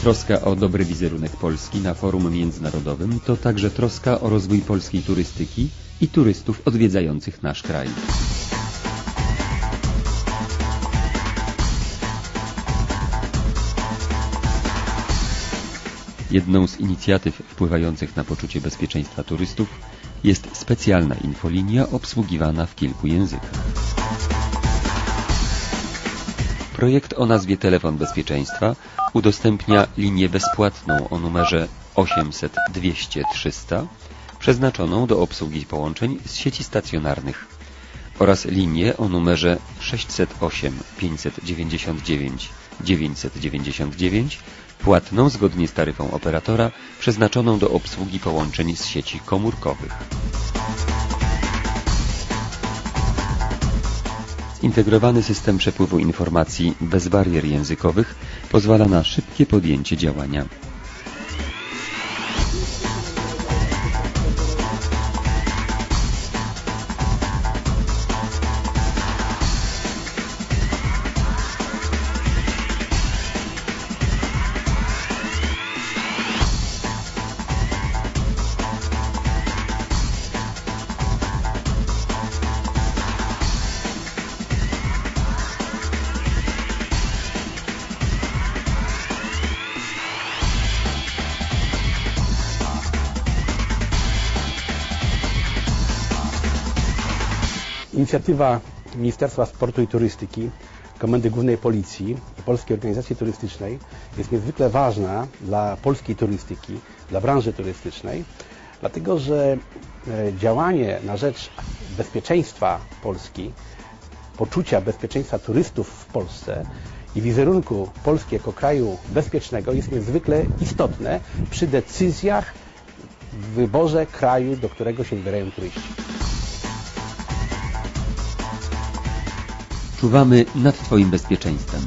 Troska o dobry wizerunek Polski na forum międzynarodowym to także troska o rozwój polskiej turystyki i turystów odwiedzających nasz kraj. Jedną z inicjatyw wpływających na poczucie bezpieczeństwa turystów jest specjalna infolinia obsługiwana w kilku językach. Projekt o nazwie Telefon Bezpieczeństwa udostępnia linię bezpłatną o numerze 800 200 300 przeznaczoną do obsługi połączeń z sieci stacjonarnych oraz linię o numerze 608 599 999 płatną zgodnie z taryfą operatora przeznaczoną do obsługi połączeń z sieci komórkowych. Zintegrowany system przepływu informacji bez barier językowych pozwala na szybkie podjęcie działania. Inicjatywa Ministerstwa Sportu i Turystyki, Komendy Głównej Policji i Polskiej Organizacji Turystycznej jest niezwykle ważna dla polskiej turystyki, dla branży turystycznej, dlatego że e, działanie na rzecz bezpieczeństwa Polski, poczucia bezpieczeństwa turystów w Polsce i wizerunku Polski jako kraju bezpiecznego jest niezwykle istotne przy decyzjach w wyborze kraju, do którego się wybierają turyści. Czuwamy nad Twoim bezpieczeństwem.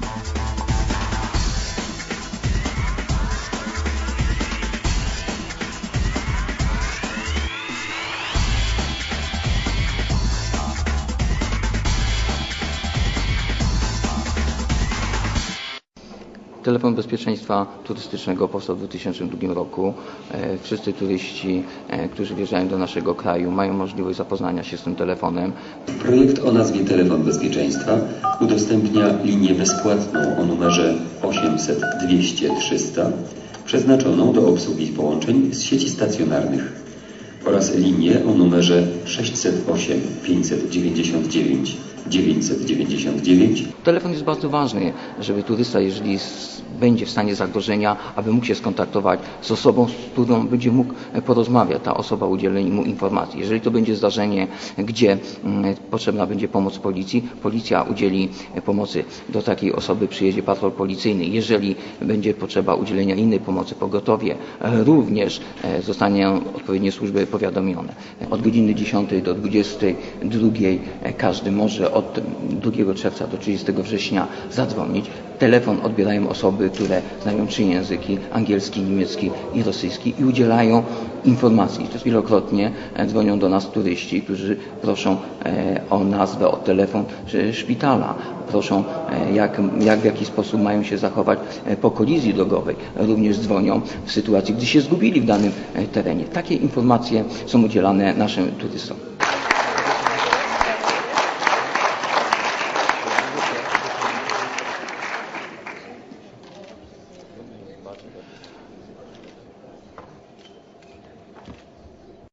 Telefon bezpieczeństwa turystycznego powstał w 2002 roku. E, Wszyscy turyści, e, którzy wjeżdżają do naszego kraju, mają możliwość zapoznania się z tym telefonem. Projekt o nazwie Telefon Bezpieczeństwa udostępnia linię bezpłatną o numerze 800 200 300 przeznaczoną do obsługi połączeń z sieci stacjonarnych oraz linię o numerze 608 599 999 Telefon jest bardzo ważny, żeby turysta, jeżeli będzie w stanie zagrożenia, aby mógł się skontaktować z osobą, z którą będzie mógł e, porozmawiać, ta osoba udzieli mu informacji. Jeżeli to będzie zdarzenie, gdzie mm, potrzebna będzie pomoc policji, policja udzieli e, pomocy. Do takiej osoby przyjedzie patrol policyjny. Jeżeli będzie potrzeba udzielenia innej pomocy, pogotowie, e, również zostaną odpowiednie służby powiadomione. Od godziny 10 do 22 e, każdy może od 2 czerwca do 30 września zadzwonić. Telefon odbierają osoby, które znają trzy języki, angielski, niemiecki i rosyjski i udzielają informacji. To wielokrotnie e, dzwonią do nas turyści, którzy proszą e, o nazwę, o telefon e, szpitala. Proszą, jak, jak w jaki sposób mają się zachować po kolizji drogowej. Również dzwonią w sytuacji, gdy się zgubili w danym terenie. Takie informacje są udzielane naszym turystom.